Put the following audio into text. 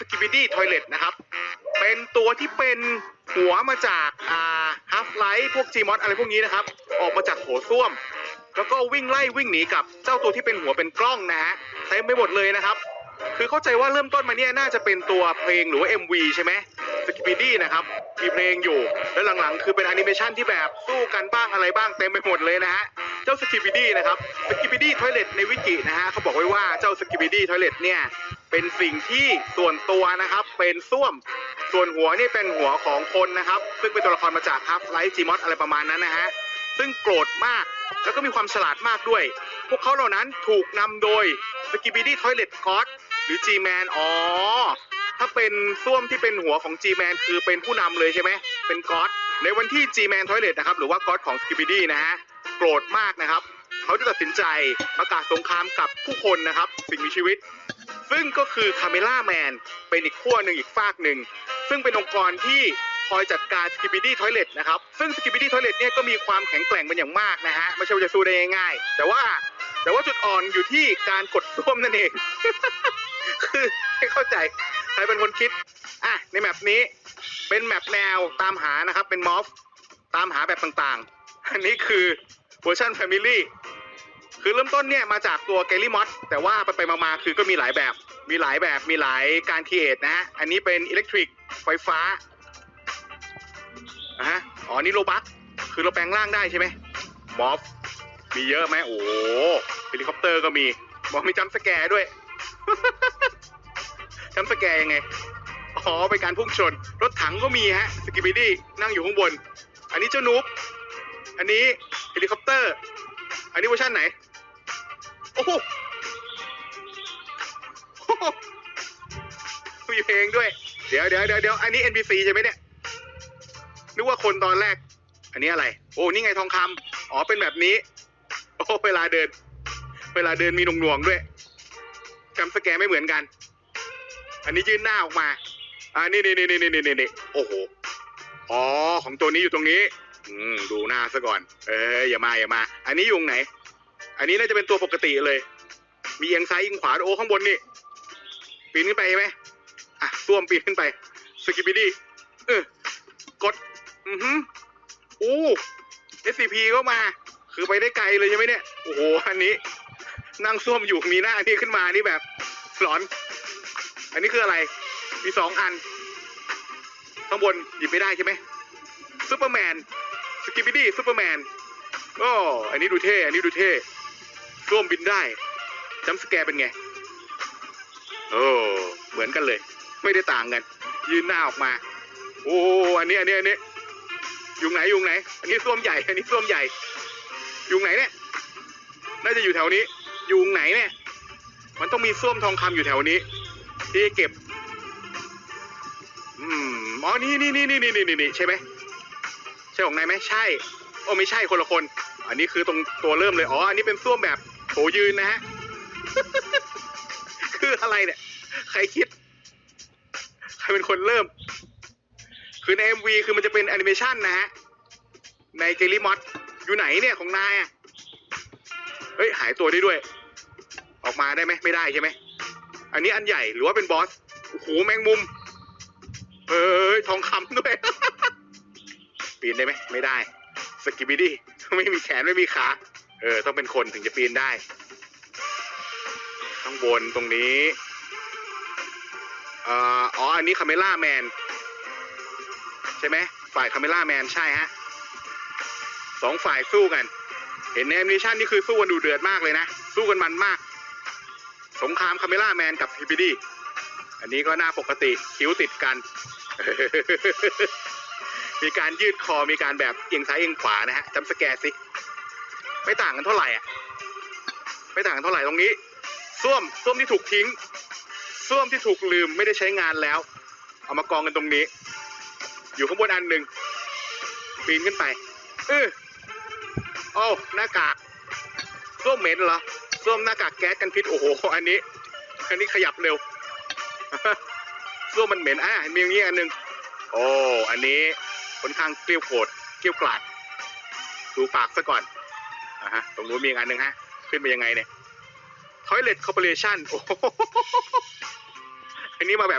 สกิบิดี้ทอยเลตนะครับ เป็นตัวที่เป็นหัวมาจากอ่าฮัฟไลท์พวก Gmod อะไรพวกนี้นะครับ ออกมาจากโถส้วม แล้วก็วิ่งไล่วิ่งหนีกับเจ้าตัวที่เป็นหัวเป็นกล้องนะฮะเต็มไปหมดเลยนะครับ คือเข้าใจว่าเริ่มต้นมาเนี่ยน่าจะเป็นตัวเพลงหรือว่า MV ใช่ไหมสกิบิดี้นะครับ มีเพลงอยู่ แล้วหลังๆ คือเป็นแอนิเมชันที่แบบสู้กันบ้างอะไรบ้างเต็มไปหมดเลยนะฮะ เจ้าสกิบิดี้นะครับ สกิบิดี้ทอยเลตในวิกินะฮะเขาบอกไว้ว่าเจ้าสกิบิดี้ทอยเลตเนี่ย เป็นสิ่งที่ส่วนตัวนะครับ เป็นส้วม ส่วนหัวนี่เป็นหัวของคนนะครับ ซึ่งเป็นตัวละครมาจากฮับไลท์จีมอสอะไรประมาณนั้นนะฮะซึ่งโกรธมากแล้วก็มีความฉลาดมากด้วย พวกเขาเหล่านั้นถูกนำโดยสกิบิดี้ทอยเลตก d หรือ G-Man อ๋อ ถ้าเป็นส้วมที่เป็นหัวของ G-Man คือเป็นผู้นำเลยใช่ไหมเป็นก d ในวันที่ G-Man Toilet นะครับหรือว่า God ของ Skibidi นะฮะโกรธมากนะครับ เขาจะตัดสินใจประกาศสงครามกับผู้คนนะครับ สิ่งมีชีวิต ซึ่งก็คือคาเมล่าแมนเป็นอีกขั้วหนึ่งอีกฝากหนึ่ง ซึ่งเป็นองค์กรที่คอยจัดการ Skibidi Toilet นะครับ ซึ่ง Skibidi Toilet เนี่ยก็มีความแข็งแกร่งเป็นอย่างมากนะฮะ ไม่ใช่ว่าจะสู้ได้ง่ายๆ แต่ว่าแต่ว่าจุดอ่อนอยู่ที่การกดส้วมนั่นเอง คือไม่เข้าใจ ใครเป็นคนคิด อะ ในแมปนี้เป็นแมปแนวตามหานะครับ เป็นมอฟตามหาแบบต่างๆ อันนี้คือเวอร์ชัน Family คือเริ่มต้นเนี่ยมาจากตัวเกลี่มอ d แต่ว่าไปไปมาๆคือก็มีหลายแบบ มีหลายแบบมีหลายการค e เอทนะฮะอันนี้เป็นอิเล็กทริกไฟฟ้าอะฮะอ๋อนี่โลบักคือเราแปลงร่างได้ใช่ไหมมอฟมีเยอะไหมโอ้โหเฮลิคอปเตอร์ก็มีบอกมีจัมสแกร์ด้วยจัมสแกร์ยังไงอ๋อเป็นการพุ่งชน รถถังก็มีฮะสกิบิดี้นั่งอยู่ข้างบน อันนี้เจ้านูบอันนี้เฮลิคอปเตอร์ อันนี้เวอร์ชันไหน โอ้โหโอ้โห มีเพลงด้วย เดี๋ยวเดี๋ยวเดี๋ยวเดี๋ยวอันนี้ NPC ใช่ไหมเนี่ย นึกว่าคนตอนแรก อันนี้อะไร โอ้ นี่ไงทองคำอ๋อ เป็นแบบนี้ โอ้ เวลาเดิน เวลาเดินมีหน่วงๆด้วยจำสแกนไม่เหมือนกัน อันนี้ยื่นหน้าออกมา อ่านี่นี่นี่นี่นี่นี่นี่โอ้โห อ๋อ ของตัวนี้อยู่ตรงนี้ อืม ดูหน้าซะก่อน เอ้ยอย่ามาอย่ามา อันนี้อยู่ตรงไหน อันนี้น่าจะเป็นตัวปกติเลย มีเอียงซ้ายเอียงขวา โอ้ ข้างบนนี่ ปีนขึ้นไปไหมอะส้วมปีนขึ้นไปสกิบิดี้เออกด อือหืออู้ SCP ก็มา คือไปได้ไกลเลยใช่ไหมเนี่ย โอ้โห อันนี้ นั่งส้วมอยู่มีหน้าอันนี้ขึ้นมานี่แบบหลอน อันนี้คืออะไร มีสองอัน ข้างบนหยิบไม่ได้ใช่ไหมซูเปอร์แมน สกิบิดี้ซูเปอร์แมนโอ้อันนี้ดูเท่ อันนี้ดูเท่ร่วมบินได้จัมสแกร์เป็นไง โอ้ มือนกันเลย ไม่ได้ต่างกันยืนหน้าออกมา โอ้อันนี้อันนี้อันนี้ยุงไหนยุงไหน อันนี้ส้วมใหญ่ อันนี้ส้วมใหญ่ยุงไหนเนี่ยน่าจะอยู่แถวนี้ยุงไหนเนี่ย มันต้องมีส้วมทองคำอยู่แถวนี้ ที่เก็บ อืมอ๋อนี่นี่นี่นี่นี่นี่นี่ใช่ไหมใช่ของนายไหมใช่โอ้ไม่ใช่คนละคน อันนี้คือตรงตัวเริ่มเลยอ๋ออันนี้เป็นส้วมแบบโถยืนนะฮะคืออะไรเนี่ย ใครคิด ใครเป็นคนเริ่ม คือใน MV คือมันจะเป็นแอนิเมชันนะฮะ ในเกลิมอดอยู่ไหนเนี่ยของนายอะ เฮ้ย หายตัวได้ด้วย ออกมาได้ไหมไม่ได้ใช่ไหม อันนี้อันใหญ่หรือว่าเป็นบอส โอ้โห แมงมุม เอ้ย ทองคำด้วย ปีนได้ไหม ไม่ได้ สกิบิดี้ไม่มีแขนไม่มีขา เออ ต้องเป็นคนถึงจะปีนได้ ข้างบนตรงนี้ อ่ออ๋อ อันนี้คาเมล่าแมนใช่ไหมฝ่ายคาเมล่าแมนใช่ฮะสองฝ่ายสู้กัน เห็นในแอนิเมชันนี่คือสู้กันดูเดือดมากเลยนะ สู้กันมันมาก สงครามคาเมล่าแมนกับสกิบิดี้อันนี้ก็หน้าปกติคิ้วติดกัน มีการยืดคอมีการแบบเอียงซ้ายเอียงขวานะฮะจำสแกร์สิไม่ต่างกันเท่าไหร่อะไม่ต่างกันเท่าไหร่ตรงนี้ส้วมส้วมที่ถูกทิ้ง ส้วมที่ถูกลืมไม่ได้ใช้งานแล้ว เอามากองกันตรงนี้ อยู่ข้างบนอันหนึ่งปีนขึ้นไปเออโอ้หน้ากากส้วมเหม็นเหรอส้วมหน้ากากแก๊สกันพิษโอ้โหอันนี้อันนี้ขยับเร็วส้วมมันเหม็นอะมีอย่างนี้อันหนึ่งโอ้อันนี้ค่อนข้างเกลียวโกรธเกลียวกลาดดูปากซะก่อนอะฮะตรงนู้นมีอีกอันหนึ่งฮะ ขึ้นไปยังไงเนี่ย Toilet Corporation โอ้ อันนี้มาแบบ